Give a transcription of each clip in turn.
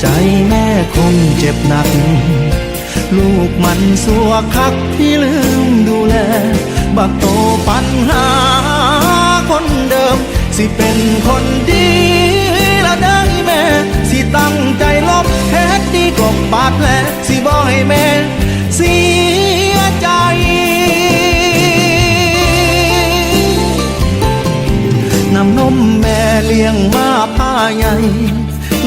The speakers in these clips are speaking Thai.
ใจแม่คงเจ็บหนัก ลูกมันสัวคักที่ลืมดูแล บักโตปัญหาคนเดิม สิเป็นคนดีละได้แม่ สิตั้งใจลบแท้ดีกว่าบาดแผลสิบ่ให้แม่เสียใจน้ำนมแม่เลี้ยงมาผ้าใหญ่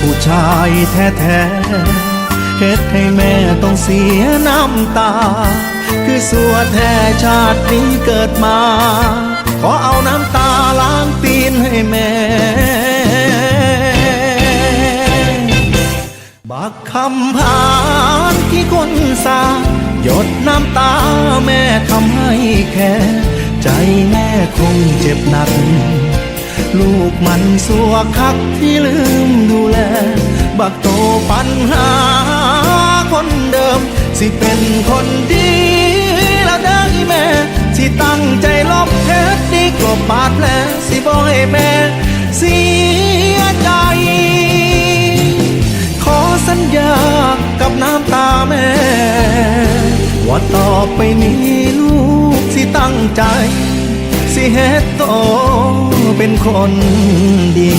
ผู้ชายแท้ๆเฮ็ดให้แม่ต้องเสียน้ำตา คือสัวแท้ชาตินี้เกิดมา ขอเอาน้ำตาล้างตีนให้แม่ บักคำพานที่คนสาหยดน้ำตาแม่ทำให้แค่ใจแม่คงเจ็บหนักลูกมันสัวคักที่ลืมดู บักโตปัญหาคนเดิม สิเป็นคนดีแล้วได้แม่ สิตั้งใจลบเท็ดดีกว่าบาดแผลสิบ่ให้แม่เสียใจ ขอสัญญากับน้ำตาแม่ ว่าต่อไปนี้ลูกสิตั้งใจ สิเฮ็ดโตเป็นคนดี